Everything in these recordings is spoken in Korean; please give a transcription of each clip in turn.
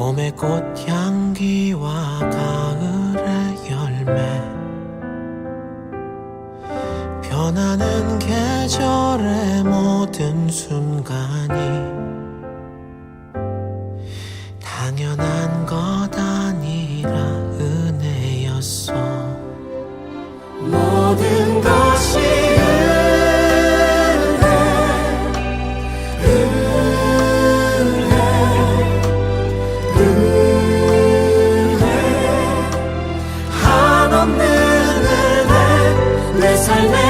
봄의 꽃향기와 가을의 열매. 변하는 계절의 모든 순간이 은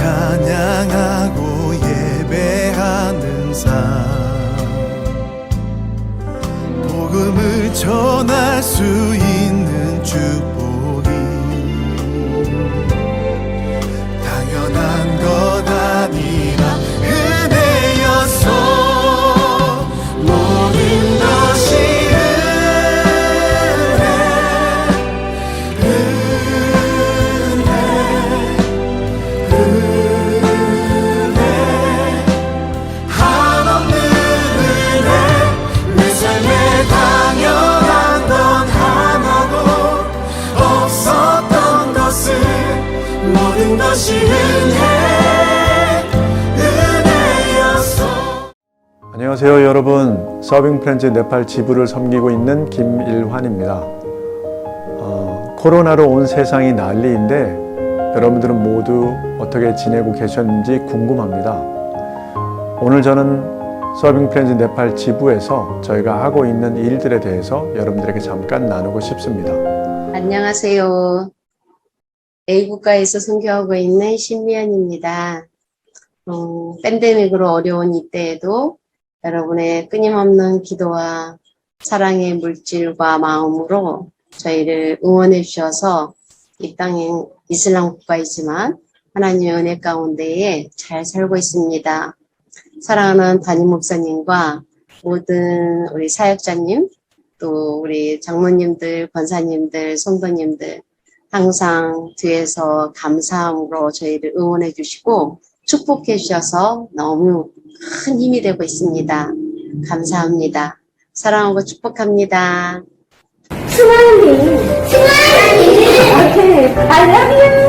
찬양하고 예배하는 삶. 복음을 전할 수 있는 축 모든 것이 은혜 은혜였어 안녕하세요 여러분. 서빙 프렌즈 네팔 지부를 섬기고 있는 김일환입니다. 어, 코로나로 온 세상이 난리인데 여러분들은 모두 어떻게 지내고 계셨는지 궁금합니다. 오늘 저는 서빙 프렌즈 네팔 지부에서 저희가 하고 있는 일들에 대해서 여러분들에게 잠깐 나누고 싶습니다. 안녕하세요. A국가에서 선교하고 있는 신미연입니다. 어, 팬데믹으로 어려운 이때에도 여러분의 끊임없는 기도와 사랑의 물질과 마음으로 저희를 응원해 주셔서 이 땅은 이슬람 국가이지만 하나님의 은혜 가운데에 잘 살고 있습니다. 사랑하는 담임 목사님과 모든 우리 사역자님 또 우리 장모님들, 권사님들, 성도님들 항상 뒤에서 감사함으로 저희를 응원해 주시고 축복해 주셔서 너무 큰 힘이 되고 있습니다. 감사합니다. 사랑하고 축복합니다. 모든 것이